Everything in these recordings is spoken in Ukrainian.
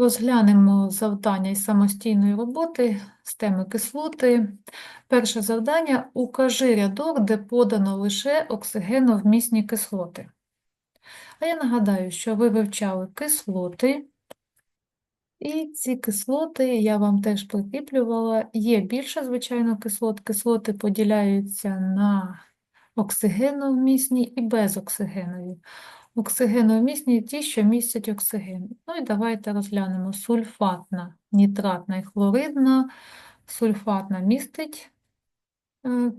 Розглянемо завдання із самостійної роботи з теми кислоти. Перше завдання – укажи рядок, де подано лише оксигеновмісні кислоти. А я нагадаю, що ви вивчали кислоти, і ці кислоти я вам теж прикріплювала. Є більше, звичайно, кислот. Кислоти поділяються на оксигеновмісні і безоксигенові. Оксигеновмісні – ті, що містять оксиген. Ну і давайте розглянемо сульфатна, нітратна і хлоридна. Сульфатна містить е,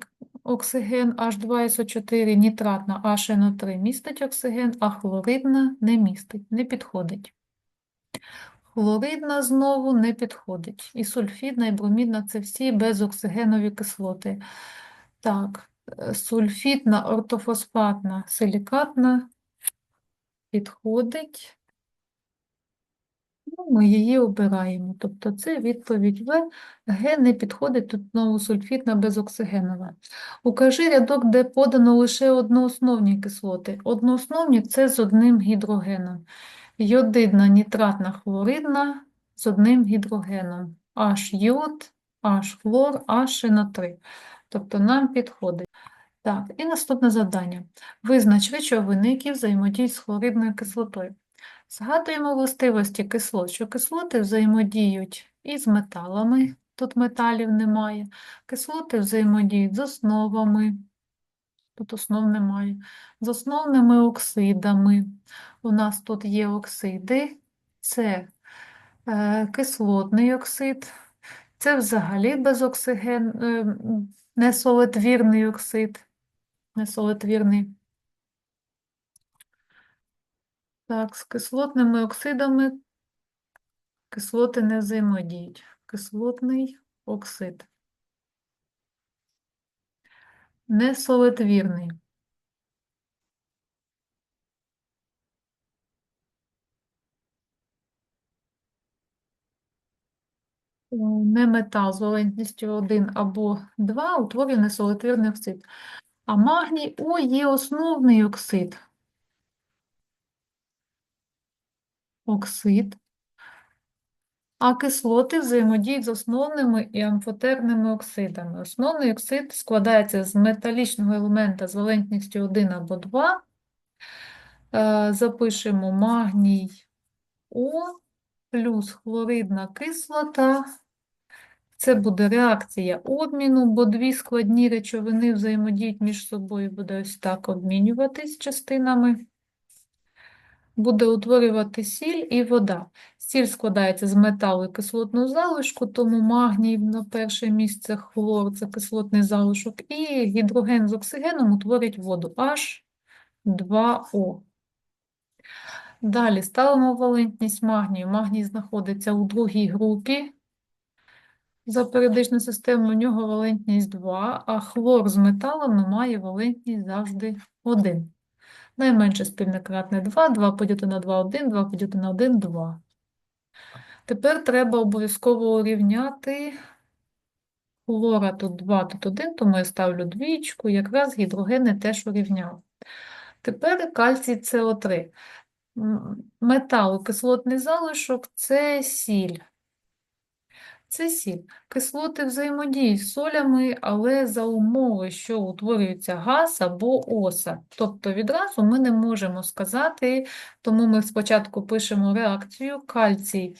оксиген H2SO4, нітратна HNO3 містить оксиген, а хлоридна не містить, не підходить. Хлоридна знову не підходить. І сульфідна, і бромідна – це всі безоксигенові кислоти. Так, е, сульфідна, ортофосфатна, силікатна підходить. Ну, ми її обираємо. Тобто це відповідь В. Г не підходить, тут знову сульфідна безоксигенова. Укажи рядок, де подано лише одноосновні кислоти. Одноосновні – це з одним гідрогеном. Йодидна, нітратна, хлоридна з одним гідрогеном. H йод, H хлор, H NO3. Тобто нам підходить. Так, і наступне завдання. Визнач речовини, які взаємодіють з хлоридною кислотою. Згадуємо властивості кислот, що кислоти взаємодіють із металами, тут металів немає. Кислоти взаємодіють з основами, тут основ немає, з основними оксидами. У нас тут є оксиди, це е, кислотний оксид, це взагалі безоксиген, е, м, оксид, несолитвірний. Так, з кислотними оксидами кислоти не взаємодіють. Кислотний оксид. Несолитвірний. Е, Не метал з валентністю 1 або 2 утворює несолитвірний оксид. А магній О є основний оксид. Оксид. А кислоти взаємодіють з основними і амфотерними оксидами. Основний оксид складається з металічного елемента з валентністю 1 або 2. Е, Запишемо магній О плюс хлоридна кислота. Це буде реакція обміну, бо дві складні речовини взаємодіють між собою, буде ось так обмінюватись частинами. Буде утворювати сіль і вода. Сіль складається з металу і кислотного залишку, тому магній на перше місце, хлор – це кислотний залишок, і гідроген з оксигеном утворять воду H2O. Далі ставимо валентність магнію. Магній знаходиться у другій групі за періодичною системою, у нього валентність 2, а хлор з металами має валентність завжди 1. Найменше спільне кратне 2, 2 поділити на 2 – 1, 2 поділити на 1 – 2. Тепер треба обов'язково урівняти хлора тут 2, тут 1, тому я ставлю двічку, якраз гідрогени теж урівняв. Тепер кальцій СО3. М, Метал, кислотний залишок – це сіль. Це сіль. Кислоти взаємодіють з солями, але за умови, що утворюється газ або оса. Тобто відразу ми не можемо сказати, тому ми спочатку пишемо реакцію кальцій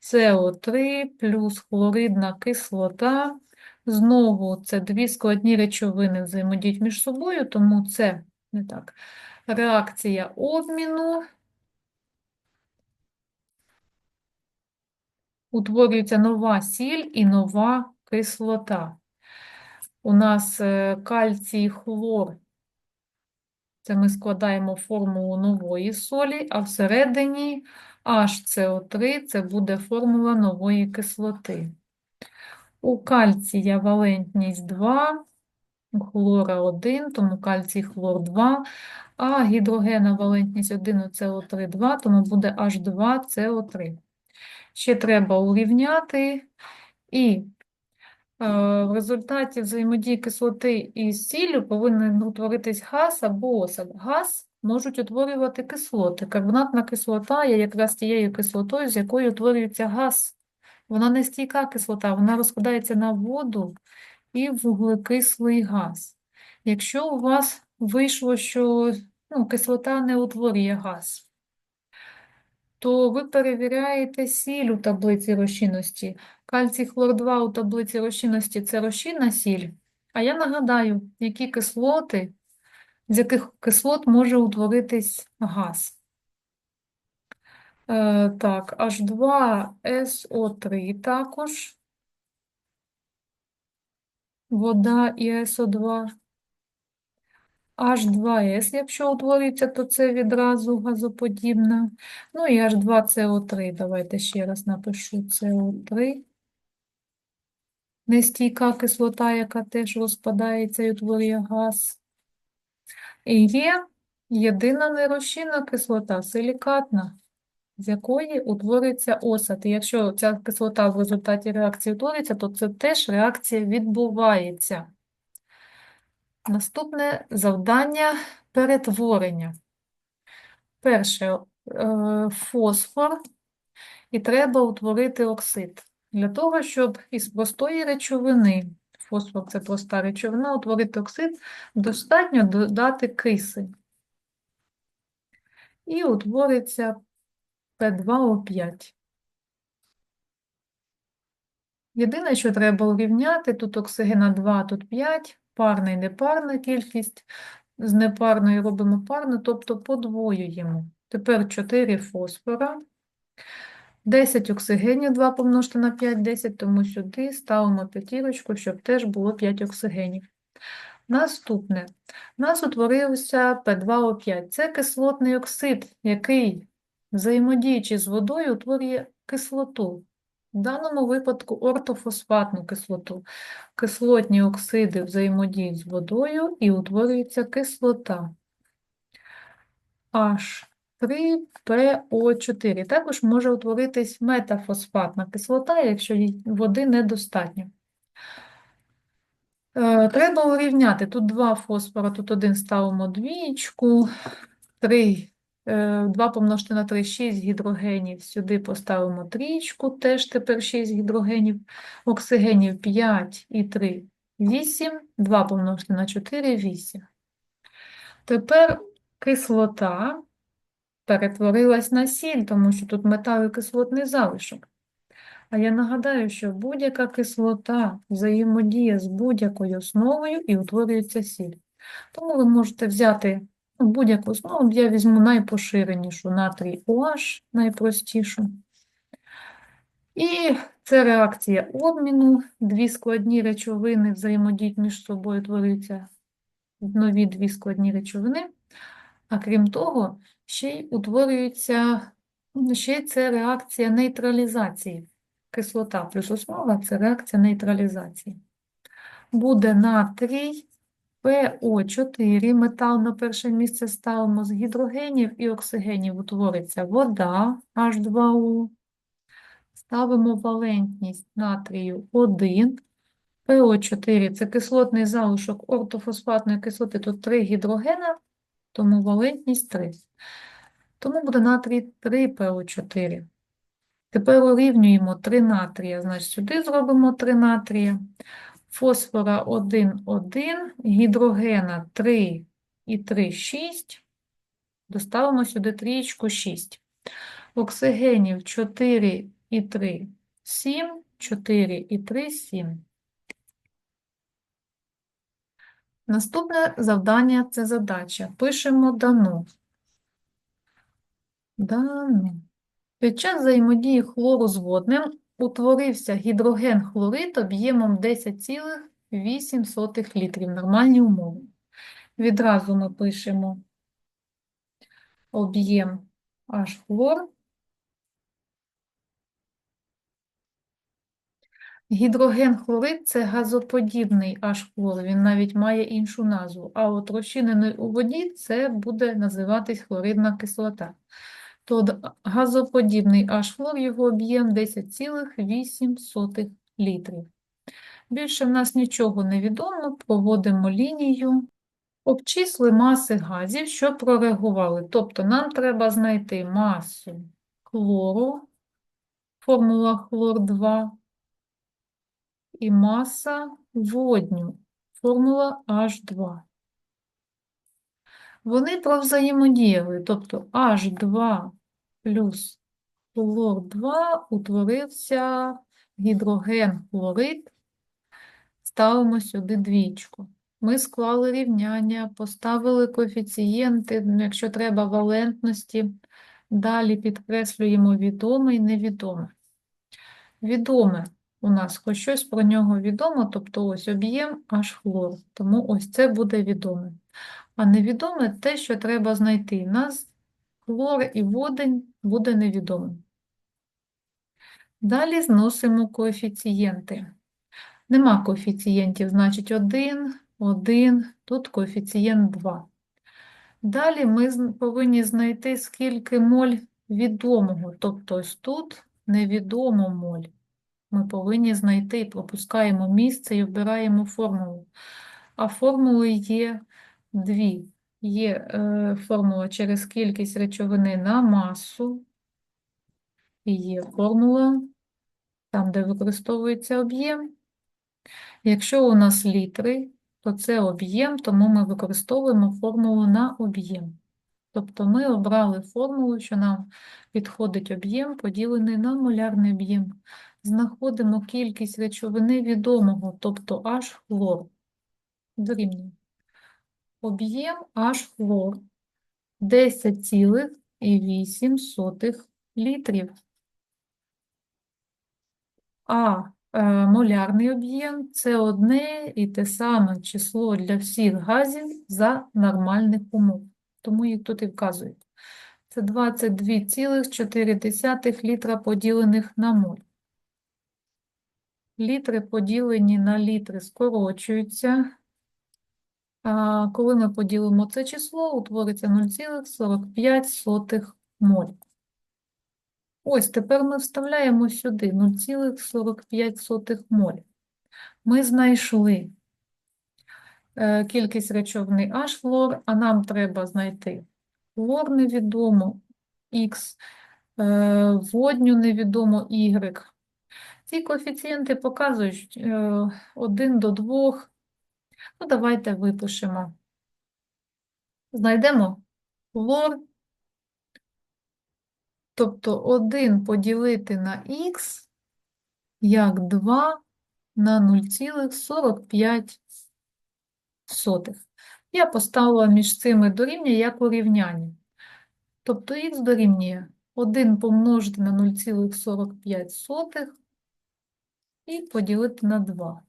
СО3 плюс хлоридна кислота. Знову це дві складні речовини взаємодіють між собою, тому це не так. Реакція обміну. Утворюється нова сіль і нова кислота. У нас е, кальцій хлор. Це ми складаємо формулу нової солі, а всередині HCO3 це буде формула нової кислоти. У кальція валентність 2, у хлора 1, тому кальцій хлор 2, а гідрогена валентність 1 у СО3 2, тому буде H2CO3. Ще треба урівняти, і е, в результаті взаємодії кислоти із сіллю повинен утворитись газ або осад. Газ можуть утворювати кислоти. Карбонатна кислота є якраз тією кислотою, з якою утворюється газ. Вона не стійка кислота, вона розкладається на воду і вуглекислий газ. Якщо у вас вийшло, що ну, кислота не утворює газ, то ви перевіряєте сіль у таблиці розчинності. Кальцій хлор 2 у таблиці розчинності це розчинна сіль. А я нагадаю, які кислоти, з яких кислот може утворитись газ. Е, так, H2SO3 також. Вода і СО2. H2S, якщо утворюється, то це відразу газоподібна. Ну і H2CO3. Давайте ще раз напишу CO3. Нестійка кислота, яка теж розпадається і утворює газ. І є єдина нерозчинна кислота, силікатна, з якої утворюється осад. І якщо ця кислота в результаті реакції утворюється, то це теж реакція відбувається. Наступне завдання перетворення. Перше е, фосфор, і треба утворити оксид. Для того, щоб із простої речовини, фосфор це проста речовина, утворити оксид, достатньо додати кисень. І утвориться P2O5. Єдине, що треба урівняти, тут оксигена 2, тут 5, парна і непарна кількість. З непарної робимо парну, тобто подвоюємо. Тепер 4 фосфора. 10 оксигенів, 2 помножити на 5, 10, тому сюди ставимо п'ятірочку, щоб теж було 5 оксигенів. Наступне. У нас утворився P2O5. Це кислотний оксид, який, взаємодіючи з водою, утворює кислоту. В даному випадку ортофосфатну кислоту. Кислотні оксиди взаємодіють з водою і утворюється кислота. H3PO4. Також може утворитись метафосфатна кислота, якщо води недостатньо. Е, Треба урівняти. Тут два фосфора, тут один ставимо двічку, 3, 2 помножити на 3, 6 гідрогенів. Сюди поставимо трічку, теж тепер 6 гідрогенів. Оксигенів 5 і 3, 8, 2 помножити на 4, 8. Тепер кислота перетворилась на сіль, тому що тут метал і кислотний залишок. А я нагадаю, що будь-яка кислота взаємодіє з будь-якою основою і утворюється сіль. Тому ви можете взяти будь-яку основу, я візьму найпоширенішу натрій OH, найпростішу. І це реакція обміну. Дві складні речовини взаємодіють між собою, утворюються нові дві складні речовини. А крім того, ще й утворюється, ще й це реакція нейтралізації. Кислота плюс основа це реакція нейтралізації. Буде натрій ПО4, метал на перше місце ставимо з гідрогенів і оксигенів утвориться вода H2O. Ставимо валентність натрію 1. ПО4 це кислотний залишок ортофосфатної кислоти, тут 3 гідрогена, тому валентність 3. Тому буде натрій 3ПО4. Тепер урівнюємо 3 натрія, значить сюди зробимо 3 натрія. Фосфора 1, 1, гідрогена 3 і 3, 6. Доставимо сюди трієчку 6. Оксигенів 4 і 3, 7, 4 і 3, 7. Наступне завдання – це задача. Пишемо дану. Дану. Під час взаємодії хлору з водним утворився гідроген хлорид об'ємом 10,8 літрів. Нормальні умови. Відразу ми пишемо об'єм H хлор. Гідроген хлорид це газоподібний H-хлор, він навіть має іншу назву. А от розчинений у воді це буде називатись хлоридна кислота. То газоподібний H-хлор, його об'єм 10,8 літрів. Більше в нас нічого не відомо, проводимо лінію. Обчисли маси газів, що прореагували. Тобто нам треба знайти масу хлору, формула хлор 2, і маса водню, формула H2. Вони провзаємодіяли, тобто H2 плюс хлор 2 утворився гідроген хлорид. Ставимо сюди двічку. Ми склали рівняння, поставили коефіцієнти, ну, якщо треба, валентності. Далі підкреслюємо відоме і невідоме. Відоме у нас хоч щось про нього відомо, тобто ось об'єм аж хлор. Тому ось це буде відоме. А невідоме те, що треба знайти. Нас хлор і водень буде невідомим. Далі зносимо коефіцієнти. Нема коефіцієнтів, значить 1, 1, тут коефіцієнт 2. Далі ми повинні знайти, скільки моль відомого, тобто ось тут невідомо моль. Ми повинні знайти, пропускаємо місце і вбираємо формулу. А формули є дві. Є е, формула через кількість речовини на масу, і є формула там, де використовується об'єм. Якщо у нас літри, то це об'єм, тому ми використовуємо формулу на об'єм. Тобто ми обрали формулу, що нам підходить об'єм, поділений на молярний об'єм. Знаходимо кількість речовини відомого, тобто H хлор. Дорівнює. Об'єм H хлор 10,8 літрів. А е, молярний об'єм це одне і те саме число для всіх газів за нормальних умов. Тому їх тут і вказують. Це 22,4 літра поділених на моль. Літри поділені на літри скорочуються. Коли ми поділимо це число, утвориться 0,45 моль. Ось тепер ми вставляємо сюди 0,45 моль. Ми знайшли е, кількість речовини H хлор, а нам треба знайти хлор невідомо, Х, е, водню невідомо Y. Ці коефіцієнти показують 1 до 2. Ну, давайте випишемо. Знайдемо хлор Тобто 1 поділити на х як 2 на 0,45. Я поставила між цими дорівнює як урівняння. Тобто х дорівнює 1 помножити на 0,45 і поділити на 2.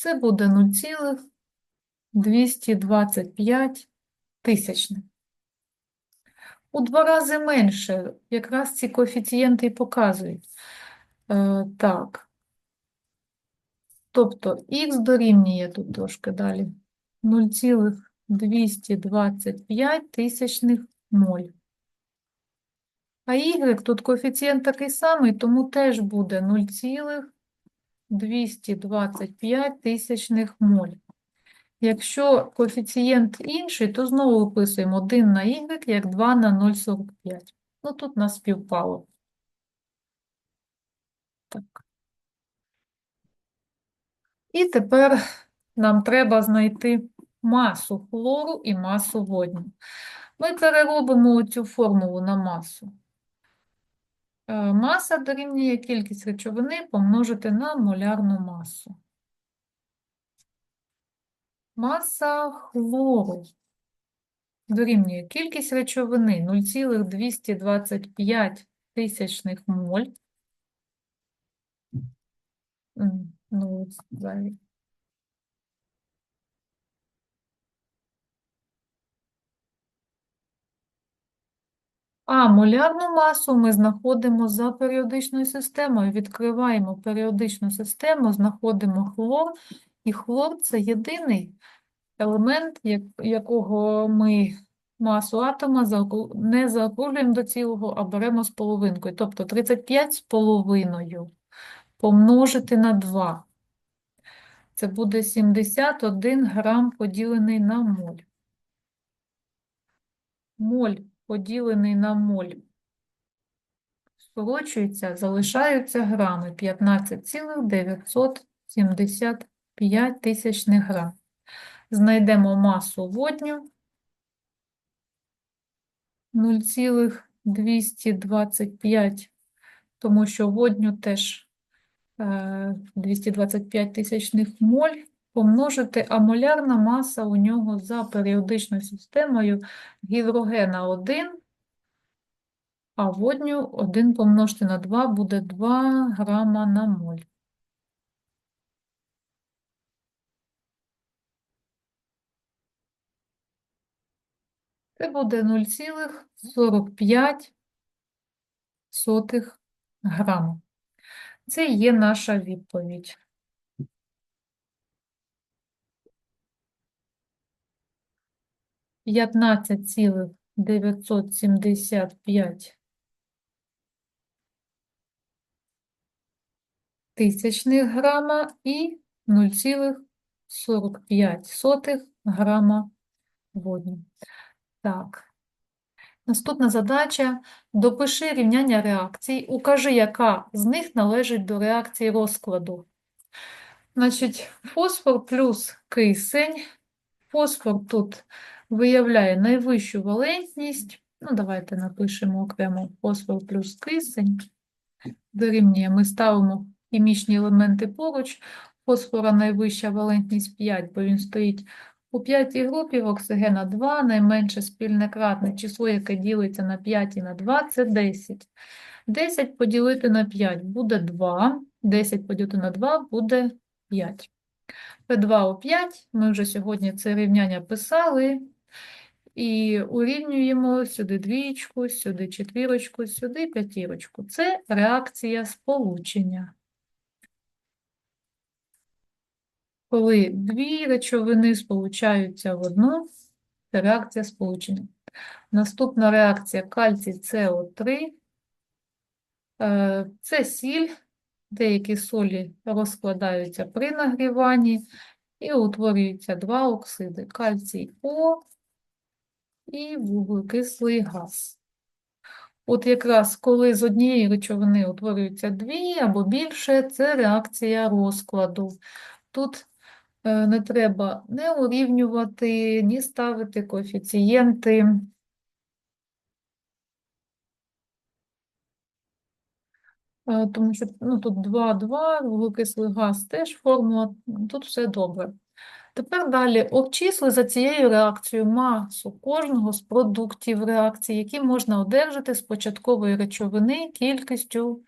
Це буде 0,225 тисячних. У два рази менше, якраз ці коефіцієнти і показують. Е, так. Тобто х дорівнює тут трошки далі 0,225 тисячних моль. А y тут коефіцієнт такий самий, тому теж буде 0,225 тисячних моль. Якщо коефіцієнт інший, то знову виписуємо 1 на y як 2 на 0,45. Ну, тут нас співпало. Так. І тепер нам треба знайти масу хлору і масу водню. Ми переробимо цю формулу на масу. Е, Маса дорівнює кількість речовини помножити на молярну масу. Маса хлору дорівнює кількість речовини 0,225 тисячних моль. Ну, А молярну масу ми знаходимо за періодичною системою. Відкриваємо періодичну систему, знаходимо хлор, і хлор це єдиний елемент, якого ми масу атома не заокруглюємо до цілого, а беремо з половинкою. Тобто 35 з половиною помножити на 2. Це буде 71 грам поділений на моль. Моль поділений на моль скорочується, залишаються грами 15,975 тисячних грам. Знайдемо масу водню 0,225, тому що водню теж е, 225 тисячних моль помножити, а молярна маса у нього за періодичною системою гідрогена 1, а водню 1 помножити на 2 буде 2 грама на моль. Це буде 0,45 грама. Це є наша відповідь. П'ятнадцять цілих дев'ятсот сімдесят п'ять тисячних грама і 0,45 грама водню. Так. Наступна задача. Допиши рівняння реакцій. Укажи, яка з них належить до реакції розкладу. Значить, фосфор плюс кисень. Фосфор тут виявляє найвищу валентність. Ну, давайте напишемо окремо фосфор плюс кисень. Дорівнює, ми ставимо хімічні елементи поруч. Фосфора найвища валентність 5, бо він стоїть у п'ятій групі, в оксигена 2, найменше спільне кратне число, яке ділиться на 5 і на 2, це 10. 10 поділити на 5 буде 2, 10 поділити на 2 буде 5. P2 о 5, ми вже сьогодні це рівняння писали, і урівнюємо сюди двічку, сюди четвірочку, сюди п'ятірочку. Це реакція сполучення. Коли дві речовини сполучаються в одну, це реакція сполучення. Наступна реакція кальцій СО3. Е, Це сіль, деякі солі розкладаються при нагріванні і утворюються два оксиди кальцій О і вуглекислий газ. От якраз коли з однієї речовини утворюються дві або більше, це реакція розкладу. Тут е, не треба не урівнювати, ні ставити коефіцієнти. Е, Тому що ну, тут 2,2, вуглекислий газ теж формула, тут все добре. Тепер далі обчисли за цією реакцією масу кожного з продуктів реакції, які можна одержати з початкової речовини кількістю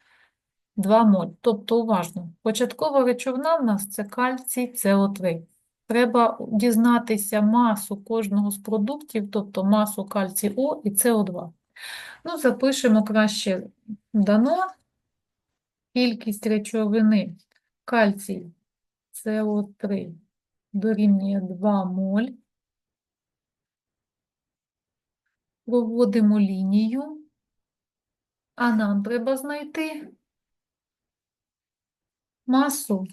2 моль. Тобто, уважно, початкова речовина в нас це кальцій СО3. Треба дізнатися масу кожного з продуктів, тобто масу кальцій О і СО2. Ну, запишемо краще дано кількість речовини кальцій СО3 дорівнює 2 моль. Проводимо лінію, а нам треба знайти масу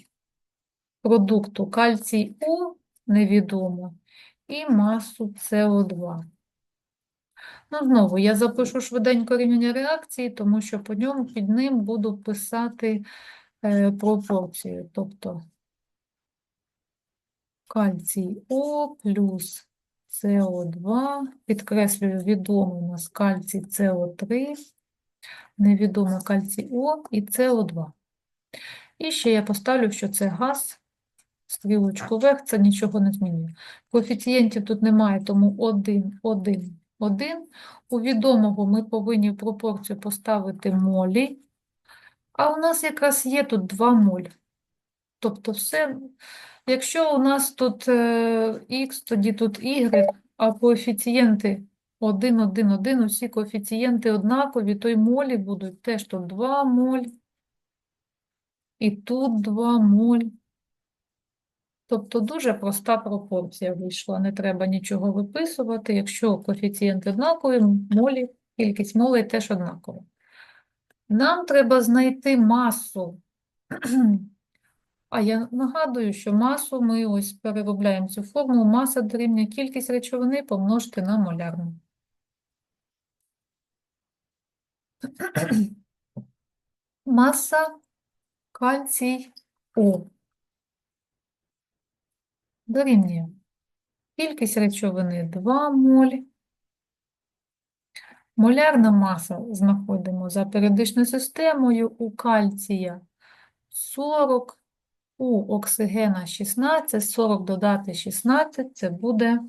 продукту кальцій О невідомо і масу СО2. Ну, знову я запишу швиденько рівняння реакції, тому що по ньому під ним буду писати е, пропорцію, тобто кальцій О плюс СО2, підкреслюю, відомий у нас кальцій СО3, невідомо кальцій О і СО2. І ще я поставлю, що це газ, стрілочку вверх, це нічого не змінює. Коефіцієнтів тут немає, тому 1, 1, 1. У відомого ми повинні пропорцію поставити молі, а у нас якраз є тут 2 моль. Тобто все, якщо у нас тут е, х, тоді тут y, а коефіцієнти 1, 1, 1, усі коефіцієнти однакові, то й молі будуть теж тут 2 моль, і тут 2 моль. Тобто дуже проста пропорція вийшла, не треба нічого виписувати. Якщо коефіцієнти однакові, молі, кількість молей теж однакова. Нам треба знайти масу А я нагадую, що масу ми ось переробляємо цю формулу. Маса дорівнює кількість речовини помножити на молярну. Маса кальцій О дорівнює кількість речовини 2 моль. Молярна маса знаходимо за періодичною системою у кальція 40, у оксигена 16, 40 додати 16 це буде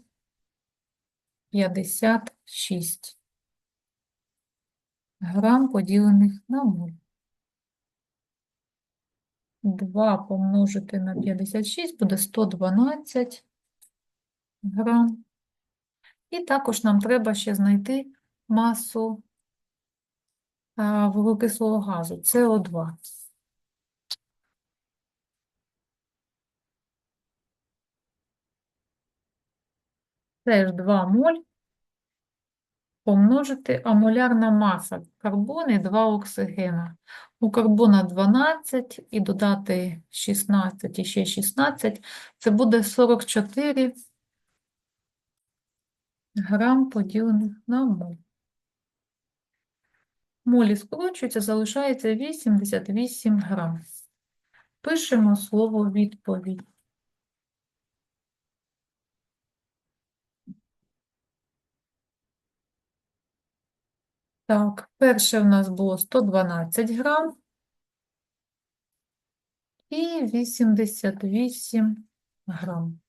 56 грам поділених на моль. 2 помножити на 56 буде 112 грам. І також нам треба ще знайти масу вуглекислого газу СО2. Теж 2 моль помножити, а молярна маса карбону і 2 оксигена. У карбона 12 і додати 16 і ще 16, це буде 44 грам поділених на моль. Молі скорочуються, залишається 88 грам. Пишемо слово відповідь. Так, перше в нас було 112 грам і 88 грам.